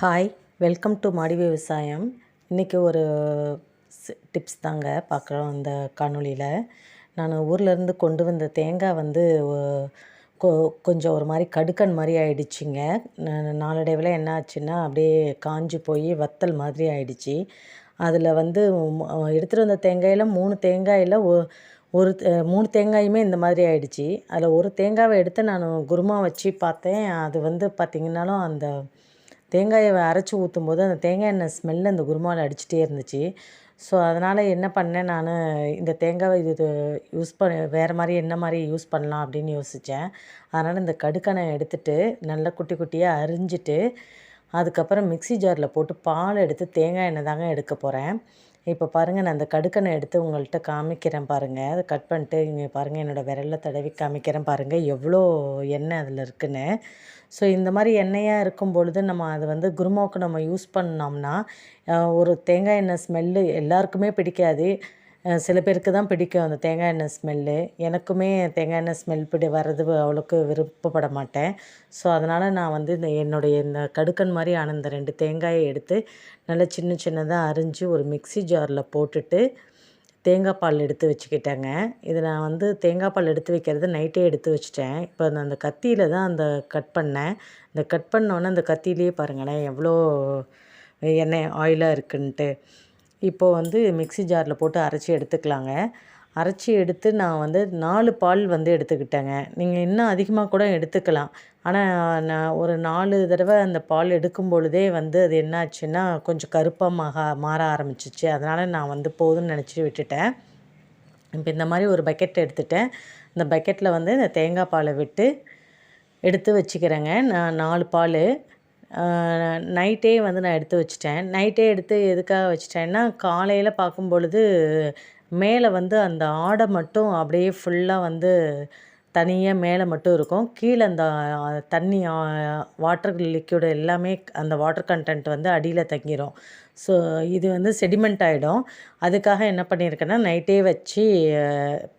Hi welcome to மாடி விவசாயம் இன்றைக்கி ஒரு டிப்ஸ் தாங்க பார்க்குறோம் அந்த காணொலியில் நான் ஊர்லேருந்து கொண்டு வந்த தேங்காய் வந்து கொ- கொஞ்சம் ஒரு மாதிரி கடுக்கன் மாதிரி ஆயிடுச்சுங்க. நாளடைவில் என்ன ஆச்சுன்னா அப்படியே காஞ்சு போய் வத்தல் மாதிரி ஆயிடுச்சு. அதில் வந்து எடுத்துகிட்டு வந்த தேங்காயில் மூணு தேங்காயில் ஒ ஒரு தே- மூணு தேங்காயுமே இந்த மாதிரி ஆயிடுச்சு. அதில் ஒரு தேங்காவை எடுத்து நான் குருமா வச்சு பார்த்தேன். அது வந்து பார்த்திங்கனாலும் அந்த தேங்காயை அரைச்சி ஊற்றும் போது அந்த தேங்காய் எண்ணெய் ஸ்மெல்லு அந்த குருமாவில் அடிச்சுட்டே இருந்துச்சு. ஸோ அதனால் என்ன பண்ணேன் நான் இந்த தேங்காவை இது யூஸ் பண்ண வேறு மாதிரி என்ன மாதிரி யூஸ் பண்ணலாம் அப்படின்னு யோசித்தேன் அதனால் இந்த கடுக்கனை எடுத்துட்டு நல்லா குட்டி குட்டியாக அரிஞ்சிட்டு அதுக்கப்புறம் மிக்ஸி ஜாரில் போட்டு பால் எடுத்து தேங்காய் எண்ணெய் தாங்க எடுக்க போகிறேன் இப்போ பாருங்கள் நான் அந்த கடுக்கனை எடுத்து உங்கள்கிட்ட காமிக்கிறேன் பாருங்கள் அதை கட் பண்ணிட்டு இங்கே பாருங்கள் என்னோடய விரலில் தடவி காமிக்கிறேன் பாருங்கள் எவ்வளோ எண்ணெய் அதில் இருக்குன்னு. ஸோ இந்த மாதிரி எண்ணெயாக இருக்கும் பொழுது நம்ம அது வந்து குருமாவுக்கு நம்ம யூஸ் பண்ணோம்னா ஒரு தேங்காய் எண்ணெய் ஸ்மெல்லு எல்லாருக்குமே பிடிக்காது. சில பேருக்கு தான் பிடிக்கும் அந்த தேங்காய் எண்ணெய் ஸ்மெல்லு. எனக்குமே தேங்காய் எண்ணெய் ஸ்மெல் பிடி வர்றது அவ்வளோக்கு விருப்பப்பட மாட்டேன். ஸோ அதனால் நான் வந்து இந்த என்னுடைய இந்த கடுக்கன் மாதிரி ஆன இந்த ரெண்டு தேங்காயை எடுத்து நல்லா சின்ன சின்னதாக அரிஞ்சு ஒரு மிக்ஸி ஜாரில் போட்டுட்டு தேங்காய் பால் எடுத்து வச்சுக்கிட்டேங்க. இது நான் வந்து தேங்காய் பால் எடுத்து வைக்கிறது நைட்டே எடுத்து வச்சிட்டேன். இப்போ நான் அந்த கத்தியில் தான் அந்த கட் பண்ணேன். இந்த கட் பண்ணோன்னே அந்த கத்தியிலே பாருங்களேன் எவ்வளோ எண்ணெய் ஆயிலாக இருக்குன்ட்டு. இப்போ வந்து மிக்ஸி ஜாரில் போட்டு அரைச்சி எடுத்துக்கலாங்க. அரைச்சி எடுத்து நான் வந்து நாலு பால் வந்து எடுத்துக்கிட்டேங்க. நீங்கள் இன்னும் அதிகமாக கூட எடுத்துக்கலாம். ஆனால் நான் ஒரு நாலு தடவை அந்த பால் எடுக்கும் பொழுதே வந்து அது என்னாச்சுன்னா கொஞ்சம் கருப்பாக மாக மாற ஆரம்பிச்சிச்சு. அதனால் நான் வந்து போதும்னு நினச்சி விட்டுட்டேன். இப்போ இந்த மாதிரி ஒரு பக்கெட் எடுத்துட்டேன். இந்த பக்கெட்டில் வந்து இந்த தேங்காய் பாலை விட்டு எடுத்து வச்சுக்கிறேங்க. நான் நாலு பால். நைட்டே வந்து நான் எடுத்து வச்சிட்டேன். நைட்டே எடுத்து எதுக்காக வச்சிட்டேன்னா காலையில் பார்க்கும் பொழுது மேலே வந்து அந்த ஆடை மட்டும் அப்படியே ஃபுல்லாக வந்து தனியாக மேலே மட்டும் இருக்கும். கீழே அந்த தண்ணி வாட்டர் லிக்யூடு எல்லாமே அந்த வாட்டர் கண்டென்ட் வந்து அடியில் தங்கிரும். ஸோ இது வந்து செடிமெண்ட் ஆகிடும் அதுக்காக என்ன பண்ணியிருக்கேன்னா நைட்டே வச்சு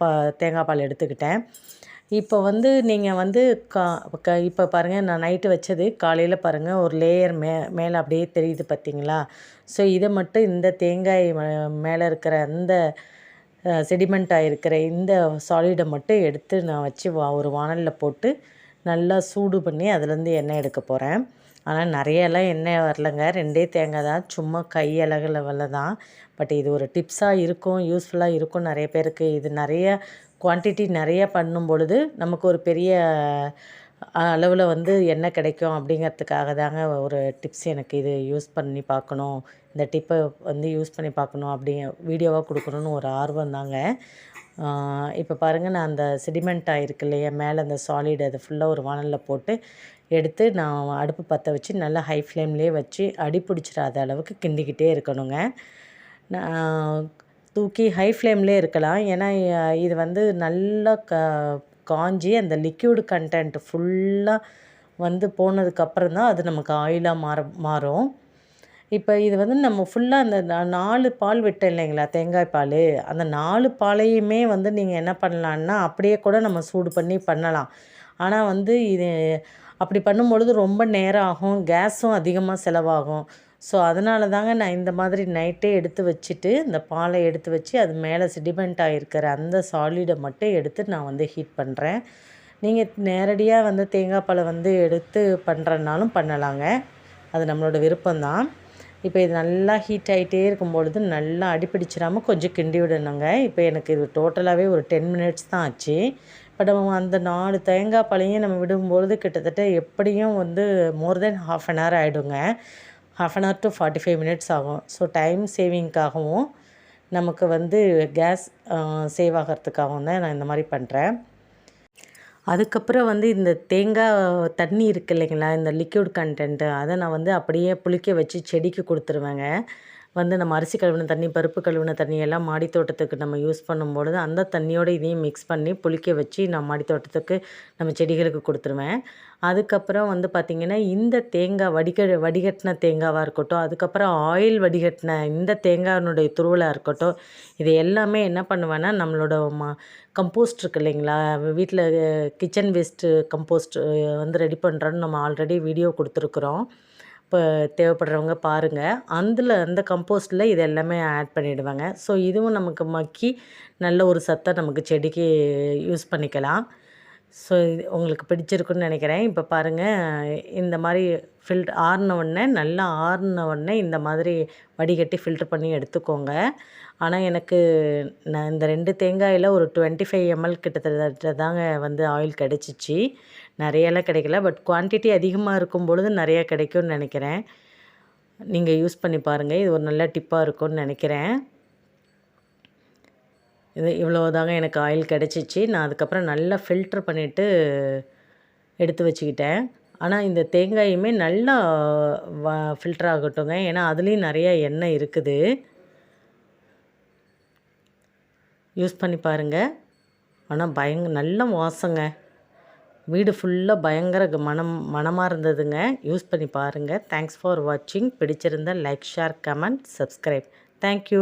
ப தேங்காய் பால் எடுத்துக்கிட்டேன். இப்போ வந்து நீங்கள் வந்து கா க இப்போ பாருங்கள் நான் நைட்டு வச்சது காலையில் பாருங்கள் ஒரு லேயர் மே மேலே அப்படியே தெரியுது பார்த்தீங்களா ஸோ இதை மட்டும் இந்த தேங்காய் மேலே இருக்கிற அந்த செடிமெண்ட்டாக இருக்கிற இந்த சாலிடை மட்டும் எடுத்து நான் வச்சு வா ஒரு வானலில் போட்டு நல்லா சூடு பண்ணி அதுலேருந்து எண்ணெய் எடுக்க போகிறேன் ஆனால் நிறையெல்லாம் எண்ணெய் வரலங்க. ரெண்டே தேங்காய் தான். சும்மா கை அழகில் லெவலில் தான். பட் இது ஒரு டிப்ஸாக இருக்கும் யூஸ்ஃபுல்லாக இருக்கும் நிறைய பேருக்கு. இது நிறைய குவான்டிட்டி நிறைய பண்ணும் பொழுது நமக்கு ஒரு பெரிய அளவில் வந்து என்ன கிடைக்கும் அப்படிங்கிறதுக்காக தாங்க ஒரு டிப்ஸ் எனக்கு இது யூஸ் பண்ணி பார்க்கணும். இந்த டிப்பை வந்து யூஸ் பண்ணி பார்க்கணும் அப்படி வீடியோவாக கொடுக்கணும்னு ஒரு ஆர்வம் தாங்க. இப்போ பாருங்கள் நான் அந்த செடிமெண்ட் ஆகிருக்கு இல்லையா மேலே அந்த சாலிட் அதை ஃபுல்லாக ஒரு வானலில் போட்டு எடுத்து நான் அடுப்பு பற்ற வச்சு நல்லா ஹை ஃப்ளேம்லேயே வச்சு அடி பிடிச்சிடாத அளவுக்கு கிண்டிக்கிட்டே இருக்கணுங்க. நான் தூக்கி ஹை ஃப்ளேம்லேயே இருக்கலாம். ஏன்னா இது வந்து நல்லா க காஞ்சி அந்த லிக்யூடு கண்டென்ட் ஃபுல்லாக வந்து போனதுக்கப்புறம் தான் அது நமக்கு ஆயிலாக மாற மாறும். இப்போ இது வந்து நம்ம ஃபுல்லாக அந்த நாலு பால் விட்டோம் இல்லைங்களா? தேங்காய் பால். அந்த நாலு பாலையுமே வந்து நீங்கள் என்ன பண்ணலான்னா அப்படியே கூட நம்ம சூடு பண்ணி பண்ணலாம். ஆனால் வந்து இது அப்படி பண்ணும்பொழுது ரொம்ப நேரம் ஆகும். கேஸும் அதிகமாக செலவாகும். ஸோ அதனால தாங்க நான் இந்த மாதிரி நைட்டே எடுத்து வச்சுட்டு இந்த பாலை எடுத்து வச்சு அது மேலே செடிமெண்ட் ஆகிருக்கிற அந்த சாலிடை மட்டும் எடுத்து நான் வந்து ஹீட் பண்ணுறேன் நீங்கள் நேரடியாக வந்து தேங்காய் பாலை வந்து எடுத்து பண்ணுறனாலும் பண்ணலாங்க. அது நம்மளோட விருப்பம்தான். இப்போ இது நல்லா ஹீட் ஆகிட்டே இருக்கும் பொழுது நல்லா அடிப்பிடிச்சிடாமல் கொஞ்சம் கிண்டி விடணுங்க. இப்போ எனக்கு இது டோட்டலாகவே ஒரு டென் மினிட்ஸ் தான் ஆச்சு. இப்போ நம்ம அந்த நாலு தேங்காய் பாலையும் நம்ம விடும்பொழுது கிட்டத்தட்ட எப்படியும் வந்து more than half an hour ஆகிடுங்க half an hour to forty five minutes ஆகும். ஸோ டைம் சேவிங்க்காகவும் நமக்கு வந்து கேஸ் சேவ் ஆகிறதுக்காகவும் தான் நான் இந்த மாதிரி பண்ணுறேன் அதுக்கப்புறம் வந்து இந்த தேங்காய் தண்ணி இருக்கு இல்லைங்களா இந்த லிக்யூட் கண்டென்ட்டு அதை நான் வந்து அப்படியே புளிக்க வச்சு செடிக்கு கொடுத்துருவேங்க. வந்து நம்ம அரிசி கழுவின தண்ணி பருப்பு கழுவின தண்ணி எல்லாம் மாடி தோட்டத்துக்கு நம்ம யூஸ் பண்ணும்பொழுது அந்த தண்ணியோட இதையும் மிக்ஸ் பண்ணி புளிக்க வச்சு நான் மாடி தோட்டத்துக்கு நம்ம செடிகளுக்கு கொடுத்துருவேன். அதுக்கப்புறம் வந்து பார்த்திங்கன்னா இந்த தேங்காய் வடிக வடிகட்டின தேங்காவாக இருக்கட்டும் அதுக்கப்புறம் ஆயில் வடிகட்டின இந்த தேங்காயினுடைய துருவலாக இருக்கட்டும் இது எல்லாமே என்ன பண்ணுவேன்னா நம்மளோட மா கம்போஸ்ட் இருக்கு இல்லைங்களா வீட்டில் கிச்சன் வேஸ்ட்டு கம்போஸ்ட் வந்து ரெடி பண்ணுறோன்னு நம்ம ஆல்ரெடி வீடியோ கொடுத்துருக்குறோம். இப்போ தேவைப்படுறவங்க பாருங்கள் அதில் அந்த கம்போஸ்ட்டில் இது எல்லாமே ஆட் பண்ணிவிடுவாங்க ஸோ இதுவும் நமக்கு மக்கி நல்ல ஒரு சத்தை நமக்கு செடிக்கு யூஸ் பண்ணிக்கலாம். ஸோ இது உங்களுக்கு பிடிச்சிருக்குன்னு நினைக்கிறேன். இப்போ பாருங்கள் இந்த மாதிரி ஃபில்ட் ஆறினவுடனே நல்லா ஆறினவுடனே இந்த மாதிரி வடிகட்டி ஃபில்ட்ரு பண்ணி எடுத்துக்கோங்க. ஆனால் எனக்கு நான் இந்த ரெண்டு தேங்காயில் ஒரு டுவெண்ட்டி ஃபைவ் எம்எல் கிட்டத்தட்ட தாங்க வந்து ஆயில் கிடச்சிச்சு. நிறையெல்லாம் கிடைக்கல. பட் குவான்டிட்டி அதிகமாக இருக்கும் பொழுது நிறையா கிடைக்கும்னு நினைக்கிறேன். நீங்கள் யூஸ் பண்ணி பாருங்கள் இது ஒரு நல்ல டிப்பாக இருக்கும்னு நினைக்கிறேன். இது இவ்வளோதாங்க எனக்கு ஆயில் கிடச்சிச்சு. நான் அதுக்கப்புறம் நல்லா ஃபில்ட்ரு பண்ணிவிட்டு எடுத்து வச்சுக்கிட்டேன். ஆனால் இந்த தேங்காயுமே நல்லா வ ஃபில்டர் ஆகட்டுங்க. ஏன்னா அதுலேயும் நிறையா எண்ணெய் இருக்குது. யூஸ் பண்ணி பாருங்கள் ஆனால் பயங்க நல்ல வாசங்க. வீடு ஃபுல்லாக பயங்கர மனம் மனமாக இருந்ததுங்க. யூஸ் பண்ணி பாருங்கள் தேங்க்ஸ் ஃபார் வாட்சிங் பிடிச்சிருந்தால் like share comment subscribe thank you